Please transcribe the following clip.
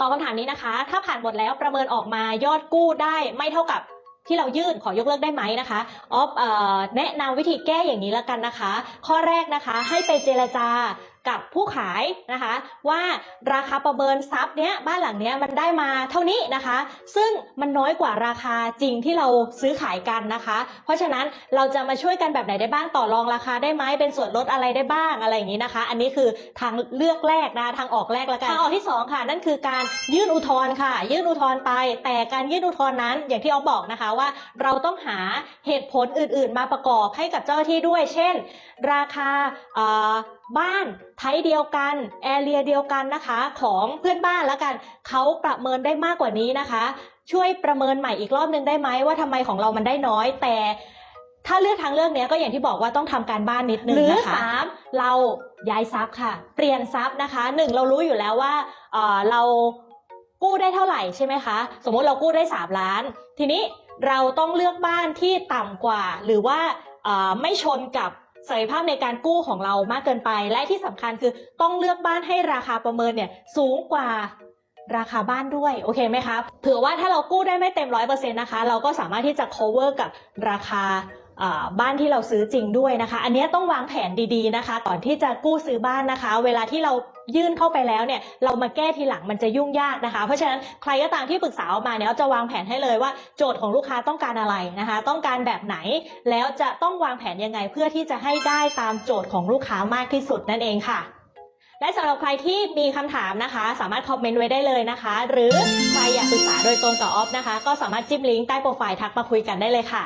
ตอบคำถามนี้นะคะ ถ้าผ่านหมดแล้วประเมินออกมายอดกู้ได้ไม่เท่ากับที่เรายื่นขอยกเลิกได้ไหมนะคะออฟแนะนำวิธีแก้อย่างนี้แล้วกันนะคะ ข้อแรกนะคะให้ไปเจรจา กับผู้ขายนะคะ ว่าราคาประเมินทรัพย์เนี้ยบ้านหลังเนี้ยมันได้มาเท่านี้นะคะ ซึ่งมันน้อยกว่าราคาจริงที่เราซื้อขายกันนะคะ เพราะฉะนั้นเราจะมาช่วยกันแบบไหนได้บ้างต่อรองราคาได้ไหมเป็นส่วนลดอะไรได้บ้างอะไรอย่างนี้นะคะ อันนี้คือทางเลือกแรกนะทางออกแรกแล้วกันทางออกที่สองค่ะ นั่นคือการยื่นอุทธรณ์ค่ะ ยื่นอุทธรณ์ไป แต่การยื่นอุทธรณ์นั้นอย่างที่ออฟบอกนะคะว่า เราต้องหาเหตุผลอื่น ๆ มาประกอบให้กับเจ้าหน้าที่ด้วย เช่น ราคาอ่อบ้านไทยเดียวกันแอเรียเดียวกันนะคะของเพื่อนบ้านแล้วกันเขาประเมินได้มากกว่านี้นะคะ ช่วยประเมินใหม่อีกรอบนึงได้ไหมว่าทำไมของเรามันได้น้อย แต่ถ้าเลือกทางเลือกเนี้ยก็อย่างที่บอกว่าต้องทำการบ้านนิดนึงนะคะหรือสามเราย้ายทรัพย์ค่ะ เปลี่ยนทรัพย์นะคะหนึ่งเรารู้อยู่แล้วว่าเอ่อเรากู้ได้เท่าไหร่ใช่ไหมคะ สมมติเรากู้ได้ 3 ล้าน ทีนี้เราต้องเลือกบ้านที่ต่ำกว่า หรือว่าเอ่อไม่ชนกับ ศักยภาพในการกู้ของเรามากเกินไป และที่สำคัญคือต้องเลือกบ้านให้ราคาประเมินเนี่ยสูงกว่าราคาบ้านด้วย โอเคไหมครับเผื่อว่าถ้าเรากู้ได้ไม่เต็มร้อยเปอร์เซ็นต์นะคะ เราก็สามารถที่จะ cover กับราคา บ้านที่เราซื้อจริงด้วยนะคะ อันนี้ต้องวางแผนดีๆนะคะ ก่อนที่จะกู้ซื้อบ้านนะคะ เวลาที่เรายื่นเข้าไปแล้วเนี่ยเรามาแก้ทีหลังมันจะยุ่งยากนะคะ เพราะฉะนั้นใครก็ตามที่ปรึกษาออกมาเนี่ยจะวางแผนให้เลยว่าโจทย์ของลูกค้าต้องการอะไรนะคะ ต้องการแบบไหนแล้วจะต้องวางแผนยังไงเพื่อที่จะให้ได้ตามโจทย์ของลูกค้ามากที่สุดนั่นเองค่ะ และสำหรับใครที่มีคำถามนะคะ สามารถคอมเมนต์ไว้ได้เลยนะคะ หรือใครอยากปรึกษาโดยตรงกับออฟนะคะ ก็สามารถจิ้มลิงก์ใต้โปรไฟล์ทักมาคุยกันได้เลยค่ะ